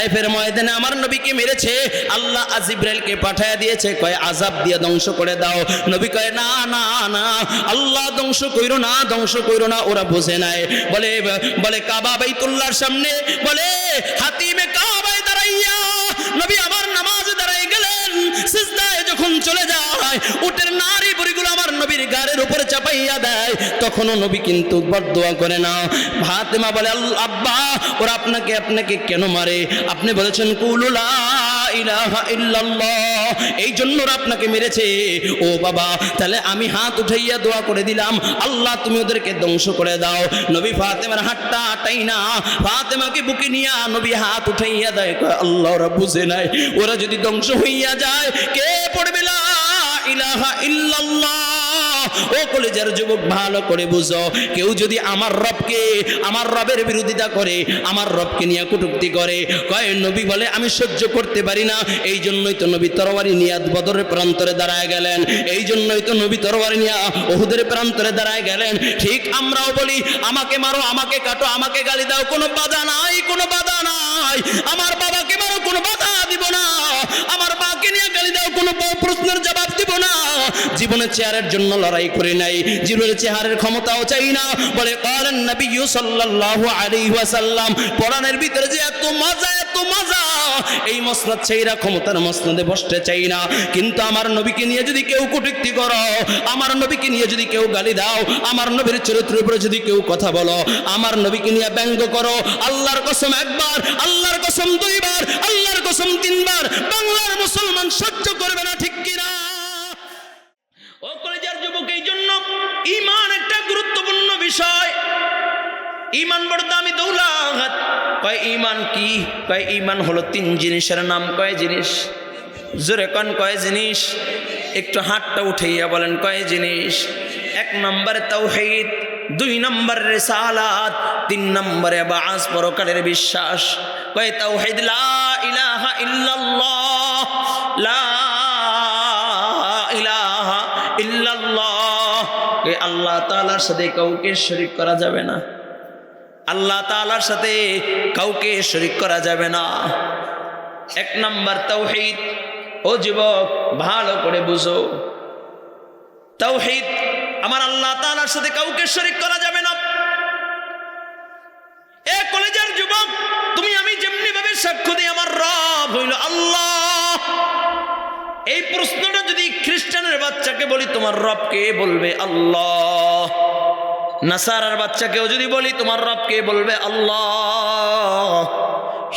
তাইফের ময়দানে আমার নবীকে মেরেছে। আল্লাহ আজিব্রাইলকে পাঠায় দিয়েছে, কয় আজাব দিয়ে ধ্বংস করে দাও। নবী কয়, না না না, আল্লাহ ধ্বংস কইরো না, ধ্বংস কইরো না, ওরা বুঝে নাই। বলে বলে, কাবা বাইতুল্লাহর সামনে, বলে, হাতিমে কাবায় দাঁড়াইয়া নবী আমার নামাজ দাঁড়াই গেলেন। সিজদায় যখন চলে যায়, উটের নারী গাড়ের উপরে চাপাইয়া দেয়, তখনও নবী কিন্তু বদদোয়া করে না। ফাতেমা বলে "আল- আব্বা, ওরা আপনাকে আপনাকে কেন মারে? আপনি বলেছেন কুলুলা এই জন্য আপনাকে মেরেছে। ও বাবা, তাহলে আমি হাত উঠাইয়া দোয়া করে দিলাম। আল্লাহ, তুমি ওদেরকে ধ্বংস করে দাও। নবী ফাতেমার হাতটা আটাই না। ফাতেমাকে বুকে নিয়া নবী হাত উঠাইয়া দেয়। আল্লাহ, ওরা বুঝে নাই। ওরা যদি ধ্বংস হইয়া যায়, কে পড়বে লা ইলাহা ইল্লাল্লাহ? ও কলেজের যুবক, ভালো করে বুঝো। কেউ যদি আমার রবকে, আমার রবের বিরোধিতা করে, আমার রবকে নিয়ে কটুক্তি করে, কয়, নবী বলে আমি সহ্য করতে পারি না। এই জন্যই তো নবী তরবারি নিয়ে বদরের প্রান্তরে দাঁড়ায় গেলেন। এই জন্যই তো নবী তরবারি নিয়ে ওহুদের প্রান্তরে দাঁড়ায় গেলেন। ঠিক আমরাও বলি, আমাকে মারো, আমাকে কাটো, আমাকে গালি দাও, কোনো বাধা নাই, কোনো বাধা নাই। আমার বাবাকে মারো, কোনো বাধা দিব না। আমার মাকে নিয়ে গালি দাও, কোনো প্রশ্নের জবাব দিব না। জীবনে চেয়ারের জন্য লড়াই করে নাই, জীবনের চেহারের ক্ষমতাও চাই না। বলে, করেন নবী সাল্লাল্লাহু আলাইহি ওয়াসাল্লাম, কোরআনের ভিতরে যে এত মজা মজা। এই মসনদ চাইরা ক্ষমতার বসতে চাই না। কিন্তু আমার নবীকে নিয়ে যদি কেউ করো, আমার নবীকে নিয়ে যদি কেউ গালি দাও, আমার নবীর উপরে যদি কেউ কথা বলো, আমার নবীকে নিয়ে ব্যঙ্গ করো, আল্লাহর কসম একবার, আল্লাহর কসম দুইবার, আল্লাহর কসম তিনবার, বাংলার মুসলমান সহ্য করবে না, ঠিক কিনা? ও যুবক এই জন্য ইমান একটা গুরুত্বপূর্ণ বিষয়। ইমান বড় দামি দৌলাহাত কয় ইমান কি? কয় ইমান হলো তিন জিনিসের নাম। কয় জিনিস? জোরে কন, কয় জিনিস? একটু হাতটা উঠাইয়া বলেন, কয় জিনিস? এক নম্বরে তাওহীদ, দুই নম্বর রেসালাত, তিন নম্বরে বাস, পরকালের বিশ্বাস। কয় তাওহীদ, লা ইলাহা ইল্লাল্লাহ, লা ইলাহা আল্লাহ তাআলার সাথে কাউকে শরীক করা যাবে না। আল্লাহ তালার সাথে কাউকে শরীক করা যাবে না। এক নাম্বার তাওহীদ, ও যুবক, ভালো করে বুঝো। তাওহীদ, আমার আল্লাহ তাআলার সাথে কাউকে শরীক করা যাবে না। এ কলেজের যুবক, তুমি আমি যেমনি ভাবে সাক্ষ্য দিই, আমার রব হইল আল্লাহ। এই প্রশ্নটা যদি খ্রিস্টানের বাচ্চাকে বলি, তোমার রবকে বলবে? আল্লাহ। নাসারার বাচ্চাকেও যদি বলি, তোমার রবকে বলবে? আল্লাহ।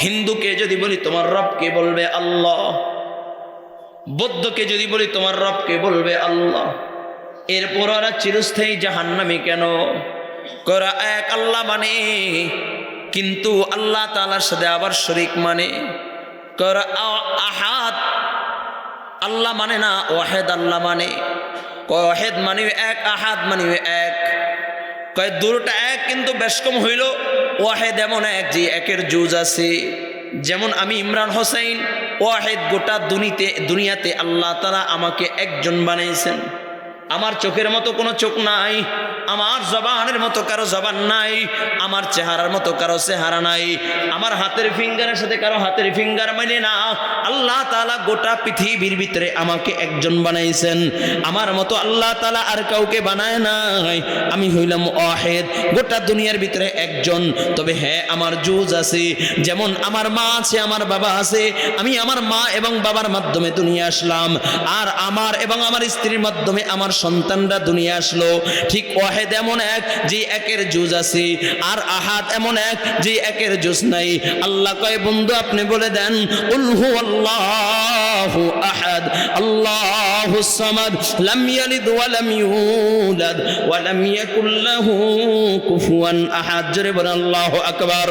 হিন্দুকে যদি বলি, তোমার রবকে বলবে? আল্লাহ। বৌদ্ধকে যদি বলি, তোমার রবকে বলবে? আল্লাহ। এরপর ওরা চিরস্থায়ী জাহান্নামি কেন? করা এক আল্লাহ মানে কিন্তু আল্লাহ তালার সাথে আবার শরিক মানে। করা আ- আহাদ। আল্লাহ মানে না, ওয়াহেদ আল্লাহ মানে। ওয়াহেদ মানে এক, আহাদ মানে এক। কয় দুটা এক, কিন্তু বেশ কম হইল। ওয়াহেদ এমন এক যে একের জুজ আছে। যেমন আমি ইমরান হোসেন, ওয়াহেদ গোটা দুনিতে, দুনিয়াতে আল্লাহ তালা আমাকে একজন বানিয়েছেন আমার চোখের মতো কোনো চোখ নাই। আমার জবানের মতো কারও জবান নাই, আমার চেহারার মতো কারও চেহারা নাই, আমার হাতের ফিঙ্গারের সাথে কারও হাতের ফিঙ্গার মানে না। আল্লাহ তালা গোটা পৃথিবীর ভিতরে আমাকে একজন বানাইছেন। আমার মতো আল্লাহ তালা আর কাউকে বানায় নাই। আমি হইলাম অহেদ গোটা দুনিয়ার ভিতরে একজন। তবে হ্যাঁ আমার জুজ আছে। যেমন আমার মা আছে, আমার বাবা আছে। আমি আমার মা এবং বাবার মাধ্যমে দুনিয়া আসলাম। আর আমার এবং আমার স্ত্রীর মাধ্যমে আমার সন্তানরা দুনিয়া আসলো। ঠিক ওয়াহেদ এমন এক যে একের জুজ আছে, আর আহাদ এমন এক যে একের জুজ নাই। আল্লাহ কয়, বন্ধু, আপনি বলে দেন উলহু আল্লাহু আহাদ, আল্লাহু সামাদ, লাম ইয়ালিদ ওয়া লাম ইউলাদ, ওয়া লাম ইয়াকুল লাহু কুফুয়ান আহাদ। জোরে বলেন, আল্লাহু আকবার।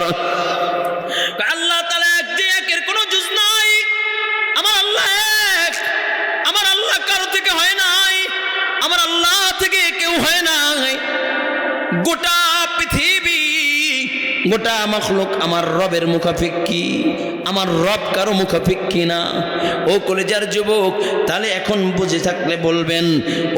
গোটা পৃথিবী গোটা মখলুক আমার রবের মুখাফিক্কি আমার রব কারও মুখাফিক কিনা ও কলেজার যুবক, তাহলে এখন বুঝে থাকলে বলবেন,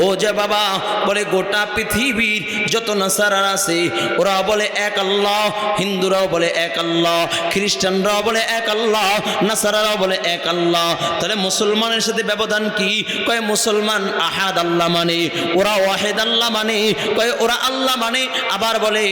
ও যে বাবা, বলে গোটা পৃথিবীর যত নাসারা আছে ওরা বলে এক আল্লাহ, হিন্দুরাও বলে এক আল্লাহ, খ্রিস্টানরাও বলে এক আল্লাহ, নাসারারাও বলে এক আল্লাহ। তাহলে মুসলমানের সাথে ব্যবধান কি? কয় মুসলমান আহাদ আল্লাহ মানে ওরা ওয়াহেদ আল্লাহ মানে কয় ওরা আল্লাহ মানে। আবার বলে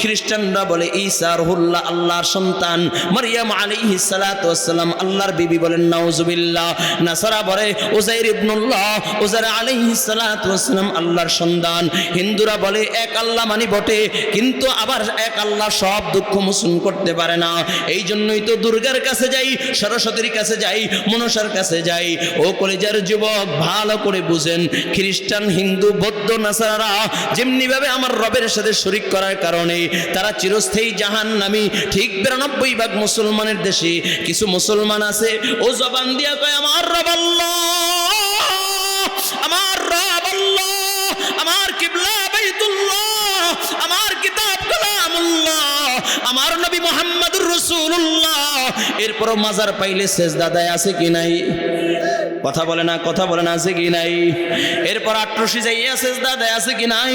খ্রিস্টানরা বলে, ঈসা রহুল্লাহ, আল্লাহর সন্তান। মারিয়াম আলাইহি সালাতু ওয়াসসালাম, আল্লাহর বিবি বলেন, নাউজুবিল্লাহ। নাসারা বলে উজাইর ইবনুল্লাহ। উজাইর আলাইহি সালাতু ওয়াসসালাম আল্লাহর সন্তান। হিন্দুরা বলে, এক আল্লাহ মানে বটে। কিন্তু আবার এক আল্লাহ সব দুঃখ মোচন করতে পারে না। এই জন্যই তো দুর্গার কাছে যাই, সরস্বতীর কাছে যাই, মনসার কাছে যাই। ও কলেজার যুবক, ভালো করে বুঝেন, খ্রিস্টান, হিন্দু, বৌদ্ধ নাসারা যেমনিভাবে আমার রবের সাথে শরিক করার কারণে, তারা চিরস্থায়ী জাহান নামি ঠিক বিরানব্বই ভাগ মুসলমানের দেশে কিছু মুসলমান আছে, ও জবান দিয়া কয়, আমার রব আমার রব আমার কিবলা বাইতুল্লাহ, আমার কিতাব কালামুল্লাহ, আমার নবী মোহাম্মদুর রাসূলুল্লাহ। এরপর মাজার পাইলে সেজদা দেয় আছে কি নাই? কথা বলে না, কথা বলে না, আছে কি নাই? এরপর আট্রসি যাইয়া শেষ দাদায় আছে কি নাই?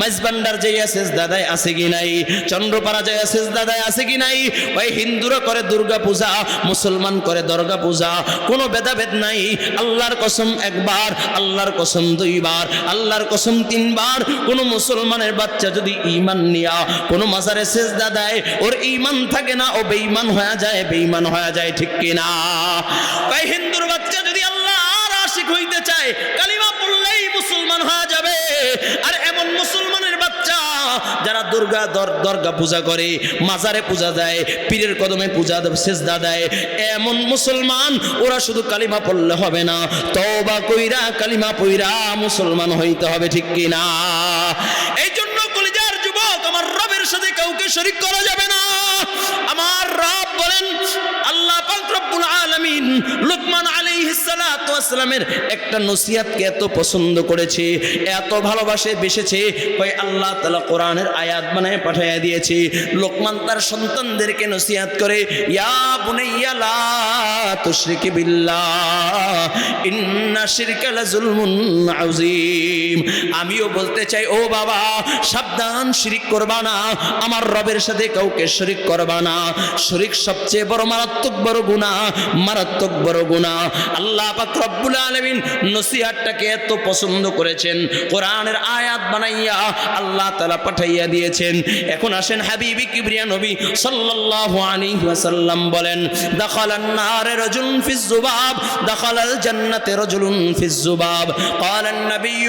মাইজবান্ডার যাইয়া শেষ দাদায় আছে কি নাই? চন্দ্রপাড়া যাইয়া শেষ দাদায় আছে কি নাই? ওই হিন্দুরা করে দুর্গা পূজা মুসলমান করে দর্গা পূজা কোনো ভেদাভেদ নাই। আল্লাহর কসম একবার, আল্লাহর কসম দুইবার, আল্লাহর কসম তিনবার। কোনো মুসলমানের বাচ্চা যদি ইমান নিয়া, কোনো মাজারে শেষ দাদায় ওর ইমান থাকে না, ও বেঈমান হয়ে যায়, বেঈমান হয়ে যায়, ঠিক কিনা? ওই হিন্দুর বাচ্চা যদি আল্লাহর আশিক হইতে চায়, কালিমা পড়লেই মুসলমান হয়ে যাবে। আর এমন মুসলমানের বাচ্চা যারা দুর্গা দর- দর্গা পূজা করে, মাজারে পূজা দেয়, পীরের কদমে পূজা সেজদা দেয়, এমন মুসলমান, ওরা শুধু কালিমা পড়লে হবে না। তওবা কইরা কালিমা পইরা মুসলমান হইতে হবে, ঠিক কি না? এই জন্য কলিজার যুবক, আমার রবের সাথে কাউকে শরিক করা যাবে না। আমার রব বলেন, আল্লাহ পাক রব্বুল আলামিন লুকমান আলাইহিস সালাতু একটা নসিহতকে এত পছন্দ করেছে, এত ভালোবাসে, বেসেছে কই আল্লাহ তাআলা কোরআনের আয়াত বানায় পাঠিয়ে দিয়েছে। লোকমান তার সন্তানদেরকে নসিহত করে, ইয়া বুনাইয়া বিল্লাহ আমিও বলতে চাই, ও বাবা, সাবধান, শিরিক করবা না। আমার রবের সাথে কাউকে শরিক করবা না। শরিক সবচেয়ে বড় মারাত্মক বড় গুনাহ, মারাত্মক বড় গুনাহ। আল্লাহ পাক রব্বুল আলামিন নসিহতটাকে এত পছন্দ করেছেন কোরআনের আয়াত বানাইয়া আল্লাহ তাআলা পাঠাইয়া দিয়েছেন এখন আসেন হাবিবি কিবরিয়া নবী সাল্লাল্লাহু আলাইহি ওয়াসাল্লাম বলেন দাখালান নারে রাজুল ফিজ জুবাব দাখালাল জান্নাতে রাজুলুন ফিজ জুবাব قال النبي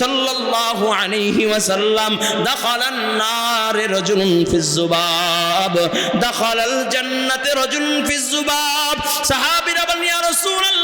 صلى الله عليه وسلم دخل النار رجل في الذباب دخل الجنة رجل في الذباب সাহাবীরা বলেন ইয়া রাসূলুল্লাহ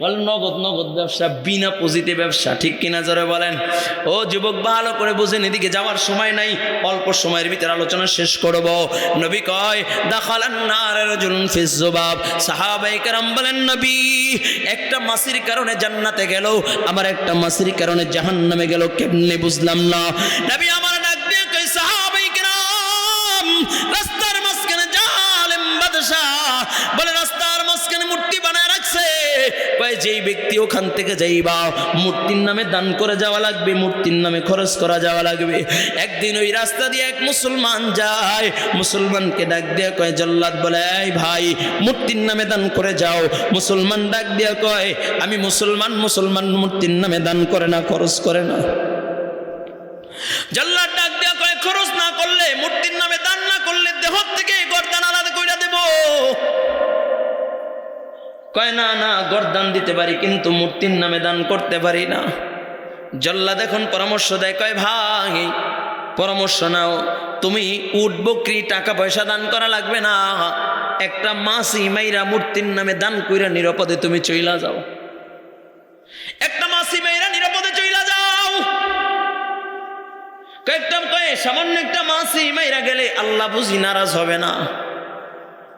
বলেন নগদ নগদ ব্যবসা, বিনা পুঁজিতে ব্যবসা, ঠিক কিনা জোরে বলেন? ও যুবক, ভালো করে বুঝেন, এদিকে যাওয়ার সময় নাই, অল্প সময়ের ভিতরে আলোচনা শেষ করব। নবী কয় দাখালান নারের জুলুন ফিস জুবাব সাহাবায়ে কেরাম বলেন, নবী, একটা মাসির কারণে জান্নাতে গেল আমার একটা মাসির কারণে জাহান্নামে গেল, কেমনে বুঝলাম না? নবী আমার যেই ব্যক্তি ওখান থেকে যাইবা, মূর্তির নামে দান করে যাওয়া লাগবে, মূর্তির নামে খরচ করা যাওয়া লাগবে। একদিন ওই রাস্তা দিয়ে এক মুসলমান যায়, মুসলমানকে ডাক দিয়ে কয়, জল্লাদ বলে, এই ভাই, মূর্তির নামে দান করে যাও। মুসলমান ডাক দিয়ে কয়, আমি মুসলমান মুসলমান মূর্তির নামে দান করে না, খরচ করে না। জল্লাদ ডাক দেয়া কয়, খরচ না করলে, মূর্তির নামে দান না করলে দেহ থেকে গর্দান আলাদা কইরা দেব। কয়, না না, গরদান দিতে পারি, কিন্তু মূর্তির নামে দান করতে পারি না। জল্লাদ এখন পরামর্শ দেয়, কয়, ভাই, পরামর্শ নাও। তুমি উট, বকরি, টাকা পয়সা দান করা লাগবে না। একটা মাসি মাইরা মূর্তির নামে দান কইরা নিরাপদে তুমি চইলা যাও। একটা মাসি মাইরা নিরাপদে চইলা যাও। কয়েকটা, কয়ে, সামান্য একটা মাসি মাইরা গেলে আল্লাহ বুঝি নারাজ হবে না।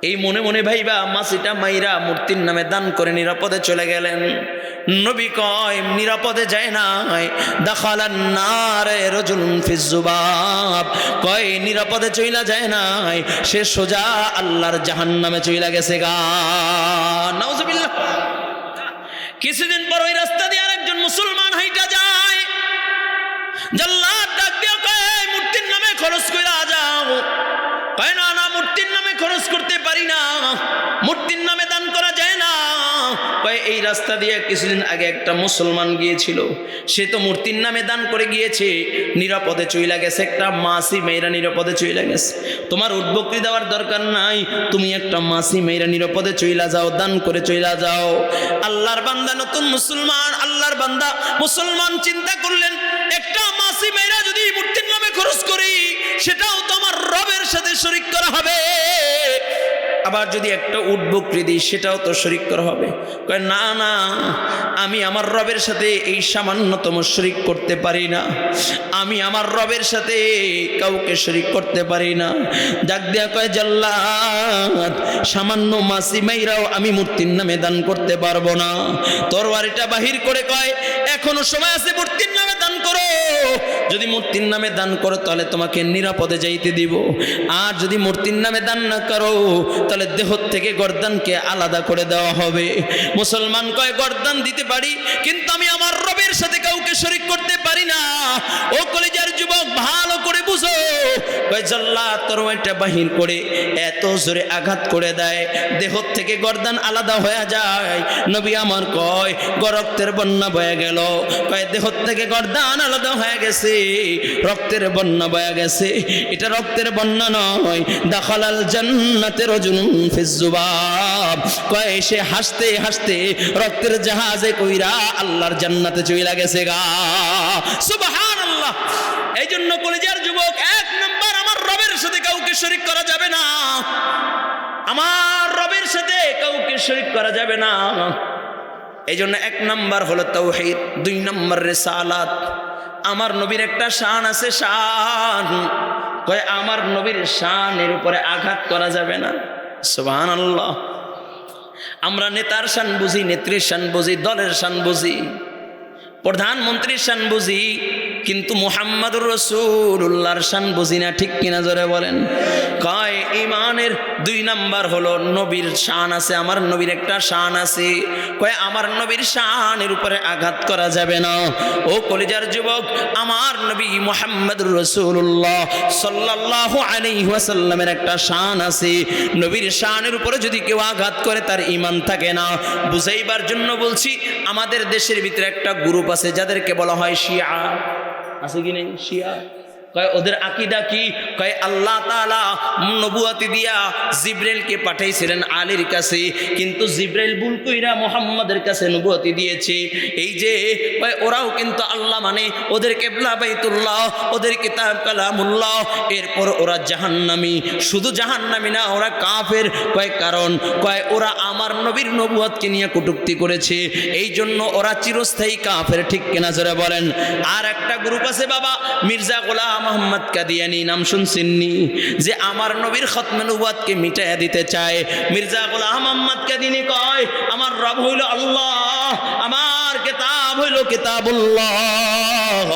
এই মনে মনে ভাইবা মাসিটা মাইরা মূর্তির নামে দান করে নিরাপদে চলে গেলেন। নবী কয়, নিরাপদে যায় নাই। দাখালান নারে রজুলুন ফিজুবাব কয়, নিরাপদে চইলা যায় নাই। সে সোজা আল্লাহর জাহান্নামে চইলা গেছে গা। নাউজুবিল্লাহ। কিছুদিন পর ওই রাস্তা দিয়ে আরেকজন মুসলমান হাইটা যায়। জাল্লাদ ডাক দিয়া কয়, "এই মূর্তির নামে খরচ কইরা যাও। কয়, না না, মূর্তির নামে খরচ করতে পারি না। মূর্তির নামে দান করা যায় না। কয়, এই রাস্তা দিয়ে কিছুদিন আগে একটা মুসলমান গিয়েছিল। সে তো মূর্তির নামে দান করে গিয়েছে। নিরাপদে চইলা গেছে। একটা মাসি মেয়েরা নিরাপদে চইলা গেছে। তোমার উদ্বক্তি দেওয়ার দরকার নাই। তুমি একটা মাসি মেয়েরা নিরাপদে চইলা যাও, দান করে চইলা যাও। আল্লাহর বান্দা নতুন মুসলমান, আল্লাহর বান্দা মুসলমান চিন্তা করলেন, একটা মাসি মেয়েরা যদি মূর্তির খরচ করি, সেটাও তো আমার রবের সাথে শরিক করা হবে। আবার যদি একটা উট বকরি দিই, সেটাও তো শরিক করা হবে। কয়, না না, আমি আমার রবের সাথে এই সামান্যতম শরিক করতে পারি না। আমি আমার রবের সাথে কাউকে শরিক করতে পারি না। ডাক দেয়া কয়, জাল্লাদ, সামান্য মাসি মাইরাও আমি মূর্তির নামে দান করতে পারব না। তরবারিটা বাহির করে কয়, এখনও সময় আছে মূর্তির নামে দান করো। যদি মূর্তির নামে দান করো, তাহলে তোমাকে নিরাপদে যাইতে দিব। আর যদি মূর্তির নামে দান না করো, তাহলে দেহ থেকে গর্দানকে আলাদা করে দেওয়া হবে। মুসলমান কয়, গর্দান দিতে পারি, কিন্তু আমি আমার রবের সাথে কাউকে শরিক করতে পারি না। ও কলেজের যুবক, ভালো করে বুঝো। জাল্লা তরবারিটা বাহির করে এত জোরে আঘাত করে দেয়। দেহ থেকে গর্দান আলাদা হয়ে যায়। নবী আমার কয়, গরক্তের বন্যা বয়ে গেল। কয়, দেহ থেকে গর্দান আলাদা হয়ে গেছে। রক্তের বন্যা বয়া গেছে। এটা রক্তের বন্যা নয়। দাখালাল জান্নাতে রজুনুন ফিজুবাব কয়, সে হাসতে হাসতে রক্তের জাহাজে কইরা আল্লাহর জান্নাতে চইলা গেছে গা। সুবহানাল্লাহ। এই জন্য কলেজের যুবক, এক নাম্বার আমার রবের সাথে কাউকে শরিক করা যাবে না। আমার রবের সাথে কাউকে শরিক করা যাবে না। এই জন্য এক নাম্বার হলো তৌহিদ, দুই নম্বর রেসালাত। আমার নবীর একটা শান আছে, শান। কয়ে, আমার নবীর শানের উপরে আঘাত করা যাবে না? সুবহান আল্লাহ আমরা নেতার শান বুঝি, নেত্রীর শান বুঝি, দলের শান বুঝি, প্রধানমন্ত্রীর শান বুঝি। কিন্তু মোহাম্মদুর রসুল্লাহর শান বুঝি না, ঠিক কিনা জোরে বলেন? কয় ইমানের দুই নাম্বার হলো নবীর শান আছে, আমার নবীর একটা শান আছে। কয়, আমার নবীর শানের উপরে আঘাত করা যাবে না। ও কলিজার যুবক, আমার নবী মোহাম্মদুর রসুল্লাহ সাল্লাহ আলাইহাসাল্লামের একটা শান আছে। নবীর শানের উপরে যদি কেউ আঘাত করে, তার ইমান থাকে না। বুঝাইবার জন্য বলছি, আমাদের দেশের ভিতরে একটা গ্রুপ আছে, যাদেরকে বলা হয় শিয়া। আছে কি নেই শিয়া কয়, ওদের আকিদা কি? কয়, আল্লাহ তাআলা নবুয়াতি দিয়া জিব্রাইলকে পাঠাইছিলেন আলীর কাছে। কিন্তু জিব্রাইল ভুল কইরা মোহাম্মদের কাছে নবুয়াতি দিয়েছে। এই যে, কয়, ওরাও কিন্তু আল্লাহ মানে। ওদের কেবলা বাইতুল্লাহ, ওদের কিতাব কালামুল্লাহ। এরপর ওরা জাহান্নামী। শুধু জাহান্নামী না, ওরা কাফের। কয়, কারণ, কয়, ওরা আমার নবীর নবুয়াতকে নিয়ে কটুক্তি করেছে। এই জন্য ওরা চিরস্থায়ী কাফের। ঠিক কেনা জোরে বলেন। আর একটা গ্রুপ আছে বাবা, মির্জা গোলাম মোহাম্মদ কাদিয়ানি নাম শুনছেননি? যে আমার নবীর খতমে নবুয়াতকে মিটাইয়া দিতে চায়। মির্জা গোলাম মোহাম্মদ কাদিনী কয়, আমার রব হইল আল্লাহ, আমার কিতাব হইল কিতাবুল্লাহ,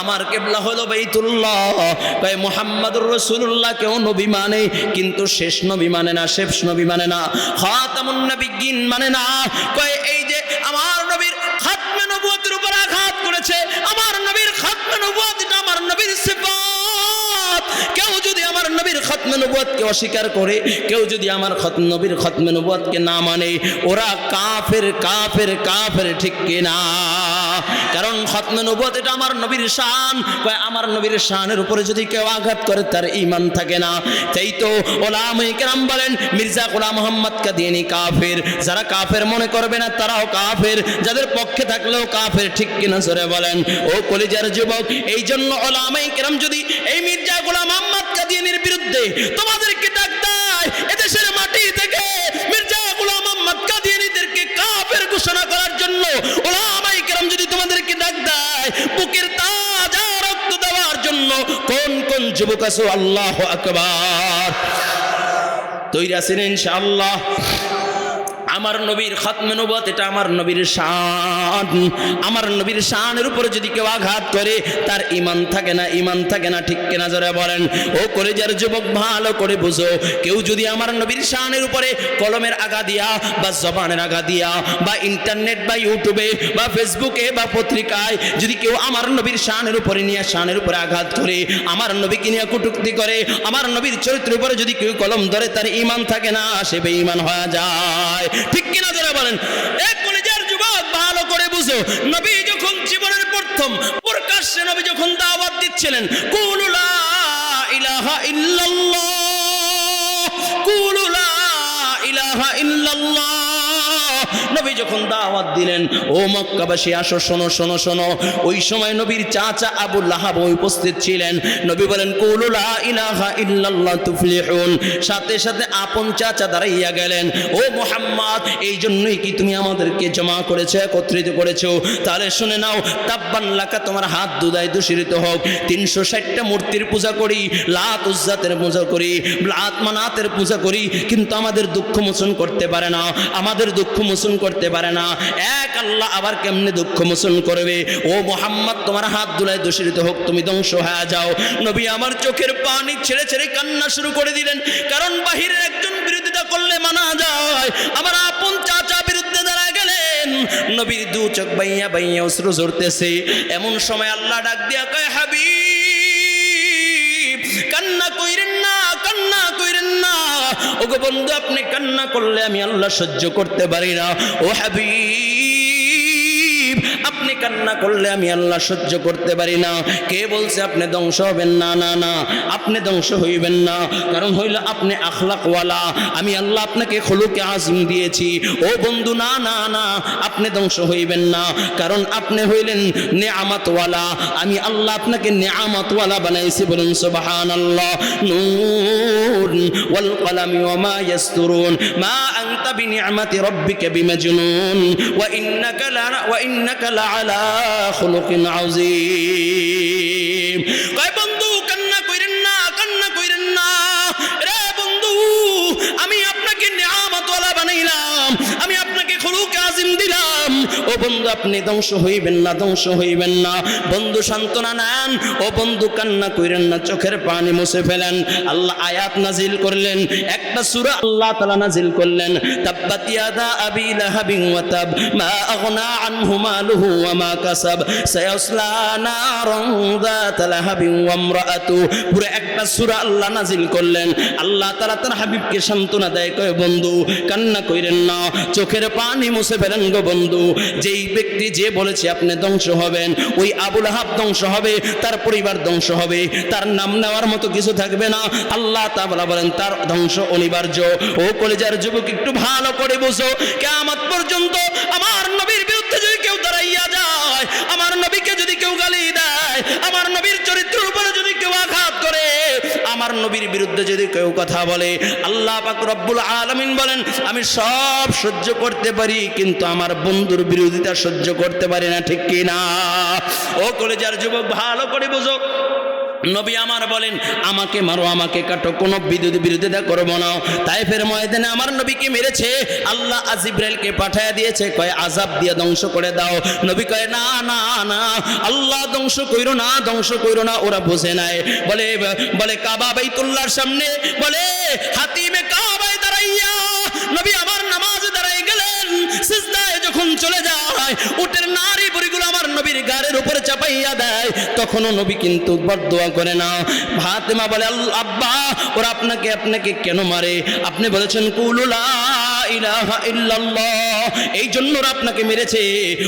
আমার কেবলা হলো বাইতুল্লাহ। কয়, মোহাম্মদুর রসুল্লাহ কেউ নবী মানে কিন্তু শেষ নবী মানে না, শেষ নবী মানে না, খাতামুন নবিগিন মানে না। কয়, এই যে আমার নবীর খাতমে নবুয়তের উপর আঘাত করেছে। আমার নবীর খাতমে নবুয়ত আমার নবীর সিফাত। কেউ যদি আমার নবীর খতমে নবুয়তকে অস্বীকার করে, কেউ যদি আমার খত নবীর খতমে নবুয়তকে না মানে ওরা কাফের কাফের কাফের, ঠিক কিনা? কারণ খতমে নবুয়ত, এটা আমার নবীর শান। কয়, আমার নবীর শানের উপরে যদি কেউ আঘাত করে, তার ইমান থাকে না। তাই তো ওলাম কেরাম বলেন, মির্জা গোলাম মোহাম্মদ কাদিয়ানি কাফের। যারা কাফের মনে করবে না, তারাও কাফের। যাদের পক্ষে থাকলেও কাফের, ঠিক কিনা জোরে বলেন। ও কলিজার যুবক এই জন্য ওলামাই কেরাম যদি এই মির্জা গোলাম মোহাম্মদ কাদিয়ানির বিরুদ্ধে তোমাদেরকে ডাক দেয়, এদেশের মাটি থেকে মির্জা গোলাম মোহাম্মদ কাদিয়ানীদেরকে কাফের ঘোষণা করার জন্য তোমাদেরকে ডাক দেয়, বুকের তাজা রক্ত দেওয়ার জন্য কোন কোন যুবক আছো? আল্লাহ আকবার। তৈরি আছেন ইনশাআল্লাহ। আমার নবীর খতমে নবত এটা আমার নবীর শান। আমার নবীর শানের উপরে যদি কেউ আঘাত করে, তার ইমান থাকে না ইমান থাকে না, ঠিক কেনা জোরে বলেন? ও করে যার যুবক ভালো করে বুঝো, কেউ যদি আমার নবীর শানের উপরে কলমের আগা দিয়া, বা জবানের আগা দিয়া, বা ইন্টারনেট, বা ইউটিউবে, বা ফেসবুকে, বা পত্রিকায় যদি কেউ আমার নবীর শানের উপরে নিয়ে, শানের উপরে আঘাত করে, আমার নবীকে নিয়ে কটুক্তি করে, আমার নবীর চরিত্রের উপরে যদি কেউ কলম ধরে, তার ইমান থাকে না, সে বেঈমান হয়ে যায়। ঠিক কিনা যারা বলেন? এক কলেজের যুবক ভালো করে বুঝো, নবী যখন জীবনের প্রথম প্রকাশ্যে নবী যখন দাওয়াত দিচ্ছিলেন কুলুলা ইলাহা ইল্লাল্লাহ। যখন দাওয়াত দিলেন, ও মক্কাবাসী, আসো, শোনো শোনো শোনো। ওই সময় নবীর চাচা আবু লাহাব উপস্থিত ছিলেন। নবী বলেন, কুলু লা ইলাহা ইল্লাল্লাহ তুফলিহুন। সাথে সাথে আপন চাচা দাঁড়াইয়া গেলেন, ও মোহাম্মদ এই জন্যই কি তুমি আমাদেরকে জমা করেছ, একত্রিত করেছ? তাহলে শুনে নাও, তাব্বান লাকা তোমার হাত দুদায় দূষিত হোক। তিনশো ষাটটা মূর্তির পূজা করি, লাত উজ্জাতের পূজা করি, লাত মানাতের পূজা করি, কিন্তু আমাদের দুঃখ মোচন করতে পারে না। আমাদের দুঃখ মোচন করতে পারে না। এক আল্লাহ আবার কেমনে দুঃখ মোচন করবে? ও মোহাম্মদ, তোমার হাত দুলায় দূষিত হোক, তুমি ধ্বংস হয়ে যাও। নবী আমার চোখের পানি ছেড়ে ছেড়ে কান্না শুরু করে দিলেন। কারণ বাহিরের একজন বিরোধিতা করলে মানা যায়। আমার আপন চাচা বিরুদ্ধে দাঁড়া গেলেন, নবীর দু চোখ বাইয়া বাইয়া অশ্রু ঝরতেছে। এমন সময় আল্লাহ ডাক দিয়া কয়, হাবিব ওগো বন্ধু আপনি কান্না করলে আমি আল্লাহ সহ্য করতে পারি না। ও হাবিব। আপনি কান্না করলে আমি আল্লাহ সহ্য করতে পারি না। কে বলছে আপনি ধ্বংস হবেন? না না না। আপনি ধ্বংস হইবেন না। কারণ হইল আপনি আখলাকওয়ালা। আমি আল্লাহ আপনাকে খলুকে আজিম দিয়েছি। ও বন্ধু, না না না। আপনি ধ্বংস হইবেন না। কারণ আপনি হইলেন নেয়ামতওয়ালা। আমি আল্লাহ আপনাকে নেয়ামতওয়ালা বানাইছি বলুন, সুবহানাল্লাহ। নূর ওয়াল কলামি ওয়া মা ইয়াসতুরুন। মা আনতা বিনিআমাতি রাব্বিকা বিমাজনুন। ওয়া ইন্নাকা লা, ওয়া ইন্নাকা কয় বন্ধু না বন্ধু আমি আপনাকে নিয়ামতওয়ালা বানাইলাম আমি আপনাকে খুলুক আজিম দিলাম। ও বন্ধু, আপনি ধ্বংস হইবেন না, ধ্বংস হইবেন না। বন্ধু, সান্ত্বনা নেন। ও বন্ধু, কান্না কইরেন না, চোখের পানি মুছে ফেলেন। আল্লাহ আয়াত নাজিল করলেন। একটা সূরা আল্লাহ তাআলা নাজিল করলেন। তাব্বাত আবি লাহাবিন ওয়া তাব, মা আগনা আনহু মালুহু ওয়া মা কাসাব। সায়াসলা নারান যাত লাহাবিন ওয়া পুরো একটা সূরা আল্লাহ নাজিল করলেন। আল্লাহ তাআলা তার হাবিবকে সান্ত্বনা দেয়, কয় বন্ধু, কান্না কইরেন না, চোখের পানি মুছে ফেলেন গো বন্ধু। যেই ব্যক্তি যে বলেছে আপনি ধ্বংস হবেন, ওই আবুল আহাব ধ্বংস হবে, তার পরিবার ধ্বংস হবে, তার নাম নেওয়ার মতো কিছু থাকবে না। আল্লাহ তাআলা বলেন, তার ধ্বংস অনিবার্য। ও কলেজার যুবক, একটু ভালো করে বুঝো, কিয়ামত পর্যন্ত আমার নবীর বিরুদ্ধে যদি কেউ দাঁড়াইয়া যায়, আমার নবীকে যদি কেউ গালি দেয়, আমার নবীর চরিত্রের উপরে আমার নবীর বিরুদ্ধে যদি কেউ কথা বলে, আল্লাহ পাক রব্বুল আলামিন বলেন, আমি সব সহ্য করতে পারি, কিন্তু আমার বন্ধুর বিরোধিতা সহ্য করতে পারি না, ঠিক কিনা? ও কলেজার যুবক, ভালো করে বুঝো। নবী আমার বলেন, আমাকে মারো, আমাকে কাটো, কোনো বিদ্যুৎ বিরোধিতা করব না। তাই ফের ময়দানে আমার নবীকে মেরেছে। আল্লাহ আজিব্রাইলকে পাঠায় দিয়েছে, কয় আজাব দিয়ে ধ্বংস করে দাও। নবী কয়, না না না, আল্লাহ ধ্বংস কইরো না, ধ্বংস কইরো না। ওরা বোঝে নাই। বলে বলে, কাবা বাইতুল্লাহর সামনে। বলে, হাতিমে কাবায় দাঁড়াইয়া নবী আমার নামাজ দাঁড়াই গেলেন। সিজদায় যখন চলে যায়, উটের নারী পরিগুলো আমার নবীর গাড়ির উপরে চাপাইয়া দেয় তখনও নবী কিন্তু বরদোয়া করে না। ফাতেমা বলে "আল্লাহ, আব্বা ওরা আপনাকে আপনাকে কেন মারে? আপনি বলেছেন কুলুলা এই জন্য আপনাকে মেরেছে।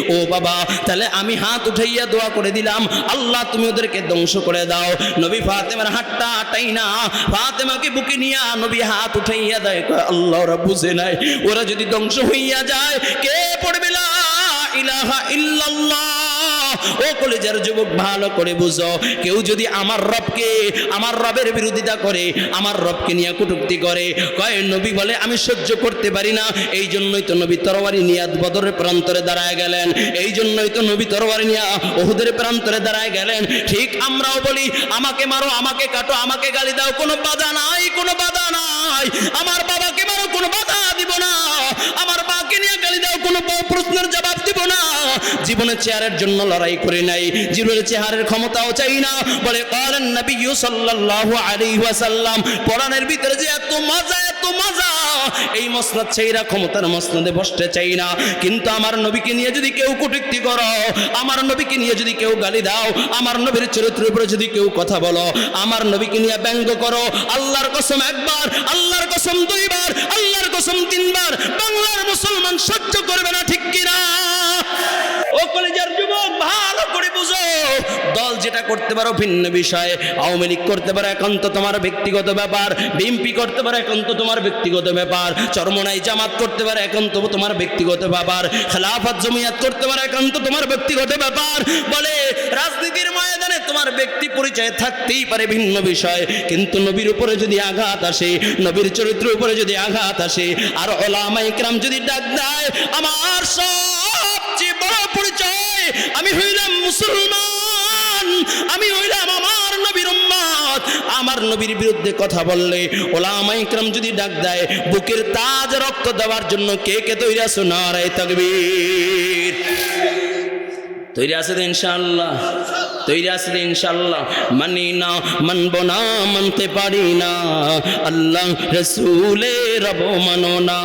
ও বাবা তাহলে আমি হাত উঠাইয়া দোয়া করে দিলাম। আল্লাহ তুমি ওদেরকে ধ্বংস করে দাও। নবী ফাতেমার হাতটা আটাই না। ফাতেমাকে বুকে নিয়া নবী হাত উঠাইয়া দেয়। আল্লাহ ওরা বুঝে নাই। ওরা যদি ধ্বংস হইয়া যায় কে পড়বে ইলাহা ইল্লাল্লাহ? ও কলেজের যুবক ভালো করে বুঝো, কেউ যদি আমার রবকে, আমার রবের বিরোধিতা করে, আমার রবকে নিয়ে কটুক্তি করে, কয়, নবী বলে, আমি সহ্য করতে পারি না। এই জন্যই তো নবী তরবারি নিয়াদ বদরের প্রান্তরে দাঁড়ায় গেলেন। এই জন্যই তো নবী তরবারি নিয়া ওহুদের প্রান্তরে দাঁড়ায় গেলেন। ঠিক আমরাও বলি, আমাকে মারো, আমাকে কাটো, আমাকে গালি দাও, কোনো বাধা নাই, কোনো বাধা নাই। আমার বাবাকে মারো, কোনো বাধা দিব না। আমার মাকে নিয়ে গালি দাও, কোনো প্রশ্নের জবাব দিব না। জীবনে চেয়ারের জন্য লড়াই করে নাই, জীবনের চেহারের ক্ষমতাও চাই না। বলে কলেন নবী সাল্লাল্লাহু আলাইহি ওয়াসাল্লাম, কোরআনের ভিতরে যে এত মজা এত মজা, এই মসনদ চাইরা ক্ষমতার মসনদে বসতে চাই না। কিন্তু আমার নবীকে নিয়ে যদি কেউ কটূক্তি করো, আমার নবীকে নিয়ে যদি কেউ গালি দাও, আমার নবীর চরিত্রের উপরে যদি কেউ কথা বলো, আমার নবীকে নিয়ে ব্যঙ্গ করো, আল্লাহর কসম একবার, আল্লাহর কসম দুইবার, আল্লাহর কসম তিনবার বাংলার মুসলমান সহ্য করবে না ঠিক কিনা? করতে পারো, ভিন্ন বিষয়। আওয়ামী লীগ করতে পারো, একান্ত তোমার ব্যক্তিগত ব্যাপার। বিএমপি করতে পারো, একান্ত তোমার ব্যক্তিগত ব্যাপার। চরমনাই জামাত করতে পারো, একান্ত তোমার ব্যক্তিগত ব্যাপার। খেলাফত জমিয়াত করতে পারো, একান্ত তোমার ব্যক্তিগত ব্যাপার। বলে, রাজনীতির ময়দানে তোমার ব্যক্তি পরিচয় থাকতেই পারে ভিন্ন বিষয়। কিন্তু নবীর উপরে যদি আঘাত আসে, নবীর চরিত্রের উপরে যদি আঘাত আসে, আর ওলামা ইকরাম যদি ডাক দেয়, আমার সবচেয়ে বড় পরিচয়, আমি হইলাম মুসলমান। আমি হইলাম আমার নবীর উম্মত। আমার নবীর বিরুদ্ধে কথা বললে ওলামা ইকরাম যদি ডাক দেয়, বুকের তাজ রক্ত দেওয়ার জন্য কে কে তৈরি আছো? নারায় তাকবীর। তৈরি আছে তো ইনশাআল্লাহ। তৈরি আছে তো ইনশাআল্লাহ। মানি না, মানব না, মানতে পারি না। আল্লাহ রসুলে রব মানো না।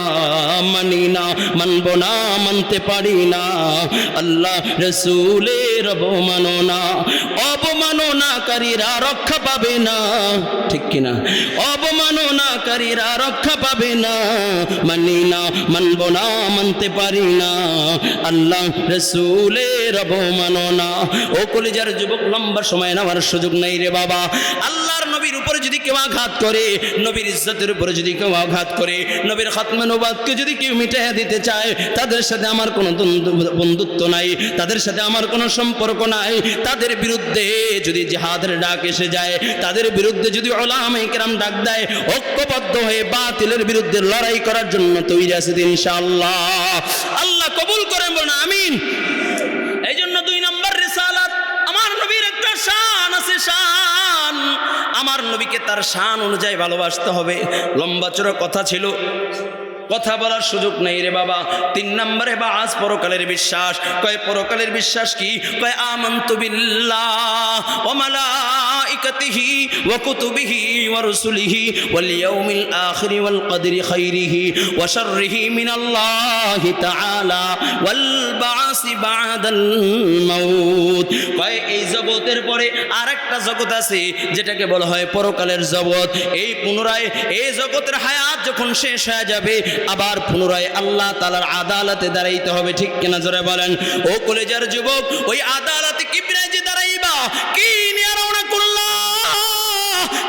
মানি না, মানব না, মানতে পারি না। আল্লাহ রসুলে রব মানো না অবমাননাকারীরা রক্ষা পাবে না। ঠিক কিনা? অবমাননাকারীরা রক্ষা পাবে না। মানি না, মানব না, মানতে পারি না। আল্লাহ রসুলে রব মানো না। ও কলিজার যুবক লম্বা সময় নেওয়ার সুযোগ নেই রে বাবা। আল্লাহর নবীর উপরে যদি কেউ আঘাত করে, নবীর ইজ্জতের উপরে যদি কেউ আঘাত করে, নবীর খাতমে নবাদকে যদি কেউ মিটাইয়া দিতে চায়, তাদের সাথে আমার কোনো বন্ধুত্ব নাই, তাদের সাথে আমার কোনো সম্পর্ক নাই। তাদের বিরুদ্ধে যদি জিহাদের ডাক এসে যায়, তাদের বিরুদ্ধে যদি ওলামা ইকরাম ডাক দেয়, ঐক্যবদ্ধ হয়ে বাতিলের বিরুদ্ধে লড়াই করার জন্য তৈরি আছে ইনশাআল্লাহ। আল্লাহ কবুল করেন বলুন, আমিন। তার শান অনুযায়ী ভালোবাসতে হবে। লম্বা চোরা কথা ছিল। কথা বলার সুযোগ নেই রে বাবা। তিন নম্বরে বা আজ পরকালের বিশ্বাস। কয়, পরকালের বিশ্বাস কি? কয়, আমন্তু বিল্লাহ রুসুলিহি ওয়াল ইয়াউমিল আখির ওয়াল কদরি খাইরিহি ওয়া শাররিহি মিনাল্লাহি তাআলা ওয়াল বাসি বাদাল মাউত। কয়, এই জগতের পরে আরেকটা জগৎ আছে, যেটাকে বলা হয় পরকালের জগৎ। এই পুনরায় এই জগতের হায়াত যখন শেষ হয়ে যাবে আবার পুনরায় আল্লাহ তালার আদালতে দাঁড়াইতে হবে, ঠিক কিনা জোরে বলেন? ও কলেজার যুবক, ওই আদালতে কি বিরাজি দাঁড়াইবা, কি নিয়ে রওনা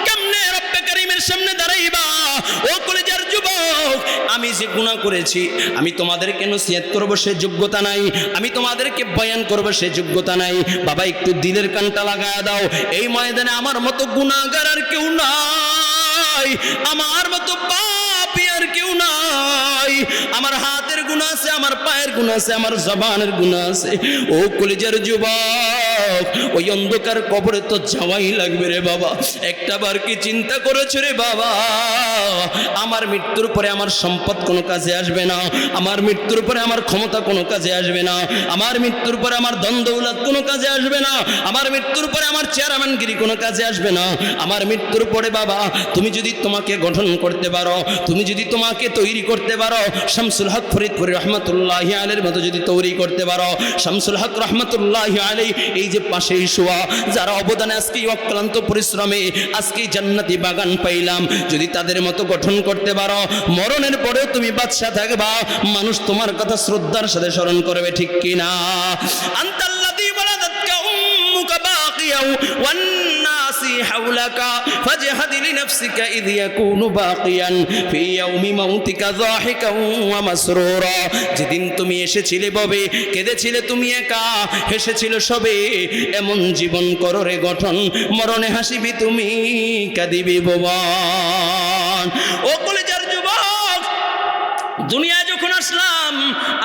কেমনে করিমের সামনে দাঁড়াইবা? ও যুবক, আমি যে গুণা করেছি, আমি করব, সে যোগ্যতা নাই। আমি তোমাদেরকে বয়ান করব, সে যোগ্যতা নাই। বাবা, একটু দিলের কানটা লাগায় দাও। এই ময়দানে আমার মতো গুণাগার আর কেউ নাই। আমার মতো নাই আমার হাতের গুণ আছে, আমার পায়ের গুণ আছে, আমার জবানের গুণ আছে। ও কলিজার যুবক ওই অন্ধকার কবরে তো যাওয়াই লাগবে রে বাবা। একটা বার কি চিন্তা রে বাবা? আমার মৃত্যুর পরে আমার সম্পদ কোনো কাজে আসবে না। আমার মৃত্যুর পরে আমার ক্ষমতা কোনো কাজে আসবে না। আমার মৃত্যুর পরে আমার দ্বন্দ্বউলাদ কোনো কাজে আসবে না। আমার মৃত্যুর পরে আমার চেয়ারম্যানগিরি কোনো কাজে আসবে না। আমার মৃত্যুর পরে বাবা, তুমি যদি তোমাকে গঠন করতে পারো, তুমি যদি তোমাকে তৈরি করতে পারো, শামসুল হক ফরিদপুরি রহমতুল্লাহ আলের মতো যদি তৈরি করতে পারো, শামসুল হক রহমতুল্লাহ আলী এই যে পাশেই শোয়া, যারা অবদানে আজকে অক্লান্ত পরিশ্রমে আজকে জান্নাতি বাগান পাইলাম। যদি তাদের মতো গঠন করতে পারো, মরণের পরেও তুমি বাদশা থাকবা। মানুষ তোমার কথা শ্রদ্ধার সাথে স্মরণ করবে, ঠিক কিনা? আন্তাল্লাদি ওয়ালাদাতকা উম্মুকা বাকিয়াউ ওয়ান নাসি হাওলাকা ফাজহাদ লিনাফসিকা ইয ইয়াকুনু বাকিয়ান ফি ইয়াউমি মাউতিকা যাহিকান ওয়া মাসরুরা যেদিন তুমি এসেছিলে ববে, কেঁদেছিলে তুমি একা, হেসেছিল সবে, এমন জীবন কররে গঠন, মরণে হাসিবি তুমি, কাঁদিবি ভবান ও কলেজার যুবক দুনিয়া যখন আসলাম,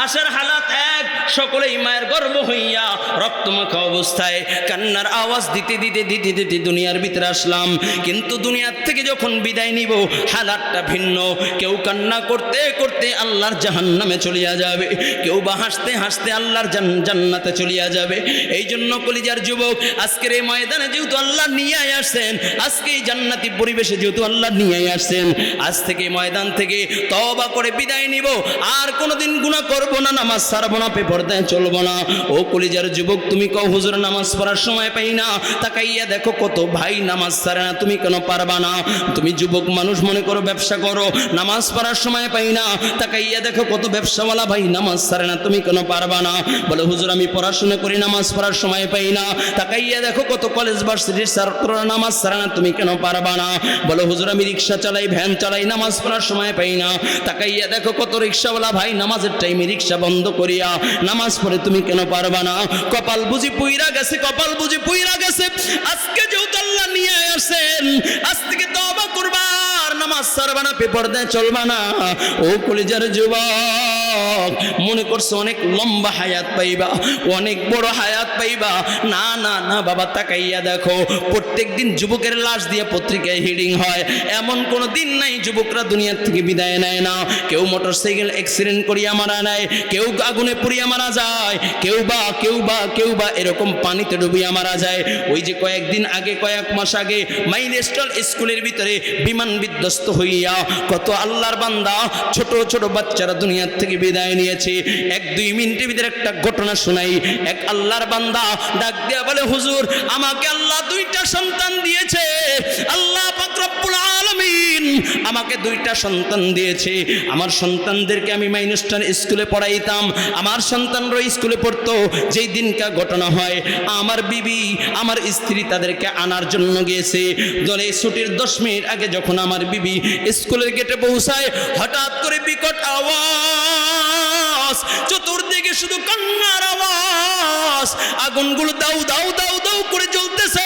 আসার হালাত এক সকলেই মায়ের গর্ব হইয়া রক্তমাখা অবস্থায় কান্নার আওয়াজ দিতে দিতে দিতে দিতে দুনিয়ার ভিতরে আসলাম। কিন্তু দুনিয়ার থেকে যখন বিদায় নিব, হালাতটা ভিন্ন। কেউ কান্না করতে করতে আল্লাহর জাহান্নামে চলিয়া যাবে। কেউ বা হাসতে হাসতে আল্লাহর জান্নাতে চলিয়া যাবে। এই জন্য কলিজার যুবক, আজকের এই ময়দানে যেহেতু আল্লাহ নিয়ে আসছেন আজকে এই জান্নাতি পরিবেশে যেহেতু আল্লাহ নিয়ে আসছেন, আজ থেকে ময়দান থেকে তবা করে বিদায় নিব। আর কোনোদিন গুণা করব না, নামাজ সারবো না পেপরদায় চলবো না। ও কলিজার যুবক, তুমি কও, হুজুর, নামাজ পড়ার সময় পাই না? তাকাইয়া দেখো, কত ভাই নামাজ সারে না, তুমি কেন পারবা না? তুমি যুবক মানুষ, মনে করো ব্যবসা করো, নামাজ পড়ার সময় পাই না। তাকাইয়া দেখো, কত ব্যবসাওয়ালা ভাই নামাজ সারে না, তুমি কেন পারবা না? বলে, হুজুর, আমি পড়াশোনা করি, নামাজ পড়ার সময় পাই না। তাকাইয়া দেখো, কত কলেজ, ভার্সিটির ছাত্ররা নামাজ সারে না, তুমি কেন পারবা না? বলে, হুজুর, আমি রিক্সা চালাই, ভ্যান চালাই, নামাজ পড়ার সময় পাই না। তাকাইয়া দেখো, কত রিক্সাওয়ালা ভাই নামাজের টাইমে রিক্সা বন্ধ করিয়া নামাজ পড়ে তুমি কেন পারবা না? কপাল বুঝি পুইরা গেছে, কপাল বুঝি পুইরা গেছে। আজকে যে আল্লাহ নিয়ে আসেন। আজ থেকে তবা করবার, নামাজ সারবা না দেয় চলবা না। ও কলিজার যুবক, মনে করছ অনেক লম্বা হায়াত পাইবা, অনেক বড় হায়াত পাইবা। না না না, বাবা, তাকাইয়া দেখো প্রত্যেক দিন যুবকের লাশ দিয়ে পত্রিকায় হিডিং হয়। এমন কোনো দিন নাই, যুবকরা দুনিয়ার থেকে বিদায় নেয় না। কেউ মোটর সাইকেল অ্যাক্সিডেন্ট করিয়া মারা নেয়, কেউ আগুনে পুড়িয়া মারা যায়, কেউ বা কেউ বা কেউ বা এরকম পানিতে ডুবিয়া মারা যায়। ওই যে কয়েকদিন আগে, কয়েক মাস আগে মাইলেস্টল স্কুলের ভিতরে বিমান বিধ্বস্ত হইয়া কত আল্লাহর বান্দা ছোট ছোট বাচ্চারা দুনিয়ার থেকে বিদায় নিয়েছে। এক দুই মিনিটের ভিতরে একটা ঘটনা শোনাই। এক আল্লাহর বান্দা ডাক দিয়া বলে, হুজুর, আমাকে আল্লাহ দুইটা সন্তান দিয়েছে। আল্লাহ আলামিন। আমাকে দুইটা সন্তান দিয়েছে। আমার সন্তানদেরকে আমি মাইনস্টার স্কুলে পড়াইতাম। আমার সন্তানরা স্কুলে পড়তো। যেই দিনকা ঘটনা হয়, আমার বিবি, আমার স্ত্রী তাদেরকে আনার জন্য গিয়েছে। দলে ছুটির দশ মিনিট আগে যখন আমার বিবি স্কুলের গেটে পৌঁছায়, হঠাৎ করে বিকট আওয়াজ, চতুর্দিকে শুধু কান্নার আওয়াজ, আগুনগুলো দাউ দাউ দাউ দাউ করে জ্বলতেছে।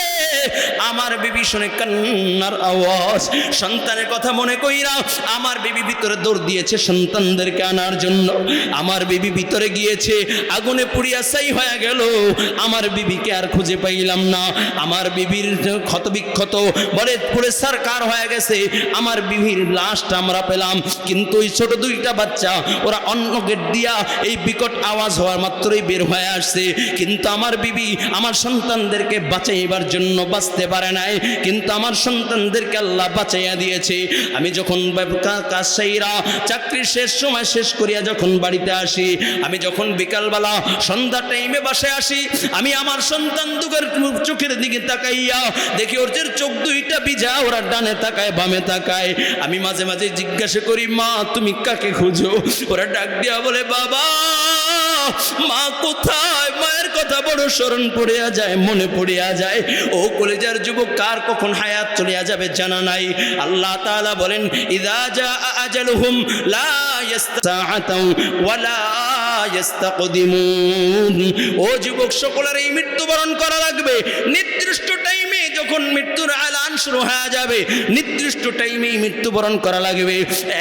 আমার বিবি শুনে কান্নার আওয়াজ। সন্তানের কথা মনে কইরা আমার বিবি ভিতরে দৌড় দিয়েছে সন্তানদেরকে আনার জন্য। আমার বিবি ভিতরে গিয়েছে, আগুনে পুড়িয়া সাই হয়ে গেল। আমার বিবিকে আর খুঁজে পাইলাম না। আমার বিবির ক্ষত বিক্ষত বলে পুরে সরকার হয়ে গেছে। আমার বিবির লাশটা আমরা পেলাম। কিন্তু ওই ছোট দুইটা বাচ্চা, ওরা অন্য গেট দিয়া এই বিকট আওয়াজ হওয়ার মাত্রই বের হয়ে আসছে। কিন্তু আমার বিবি আমার সন্তানদেরকে বাঁচাইবার জন্য বাঁচতে পারে নাই, কিন্তু আমার সন্তানদেরকে আল্লাহ বাঁচাইয়া দিয়েছে। আমি যখন কাজশাহীরা চাকরির শেষ সময় শেষ করিয়া যখন বাড়িতে আসি, আমি যখন বিকালবেলা সন্ধ্যা টাইমে বাসায় আসি, আমি আমার সন্তান দুগের চোখের দিকে তাকাইয়া দেখি, ওর যে চোখ দুইটা বিজা ওরা ডানে তাকায়, বামে তাকায়। আমি মাঝে মাঝে জিজ্ঞাসা করি, মা, তুমি কাকে খুঁজো? ওরা ডাক দিয়া বলে, বাবা মা কোথায়? মায়ের কথা বড় স্মরণ পড়িয়া যায়, মনে পড়িয়া যায়। ও কলেজার যুবক, কার কখন হায়াত চলিয়া যাবে জানা নাই। আল্লাহ বলেন, ইদা ইস্তাকদিমুন। ও যুবক, সকলের এই মৃত্যুবরণ করা লাগবে। নির্দিষ্ট টাইমে যখন মৃত্যুর আলান শুরু হয়ে যাবে, নির্দিষ্ট টাইমেই মৃত্যুবরণ করা লাগবে।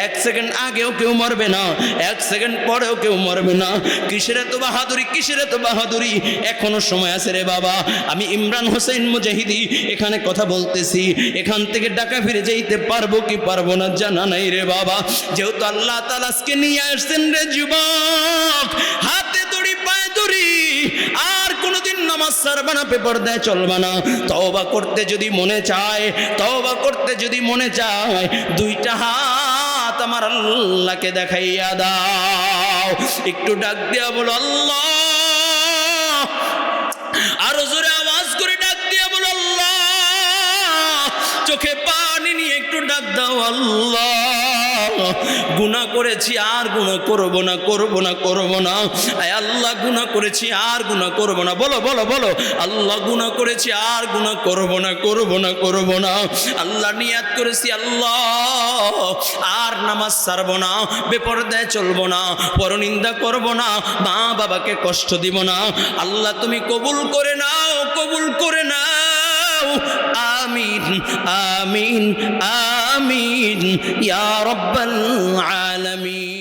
এক সেকেন্ড আগেও কেউ মরবে না, এক সেকেন্ড পরেও কেউ মরবে না। কিসের এত বাহাদুরি, কিসের এত বাহাদুরি? এখনও সময় আছে রে বাবা। আমি ইমরান হোসেন মুজাহিদি, এখানে কথা বলতেছি। এখান থেকে ডাকা ফিরে যাইতে পারব কি পারব না জানা নাই রে বাবা। যেহেতু আল্লাহ তাআলা আজকে নিয়ে আসছেন রে যুবক, হাতে দড়ি, পায়ে দড়ি, আর কোনোদিন না পেপার দেয় চলবা না। তওবা করতে যদি মনে চায়, তওবা করতে যদি মনে চায়, দুইটা হাত আমার আল্লাহকে দেখাইয়া দাও। একটু ডাক দিয়া বলো, আল্লাহ! আরও জোরে আওয়াজ করে ডাক দিয়া বলো, আল্লাহ! চোখে পানি নিয়ে একটু ডাক দাও, আল্লাহ! গুনাহ করেছি, আর গুনাহ করব না করব না করব না। আল্লাহ, গুনাহ করেছি, আর গুনাহ করব না। বলো বলো বলো। আল্লাহ, গুনাহ করেছি, আর গুনাহ করব না করব না করব না। আল্লাহ, নিয়াত করেছি, আল্লাহ। আর নামাজ ছাড়বো না, বেপরদায় চলবো না, পরনিন্দা করব না মা বাবাকে কষ্ট দিব না। আল্লাহ, তুমি কবুল করে নাও, কবুল করে নাও। আমিন আমিন আমিন ইয়া রব্বাল আলামিন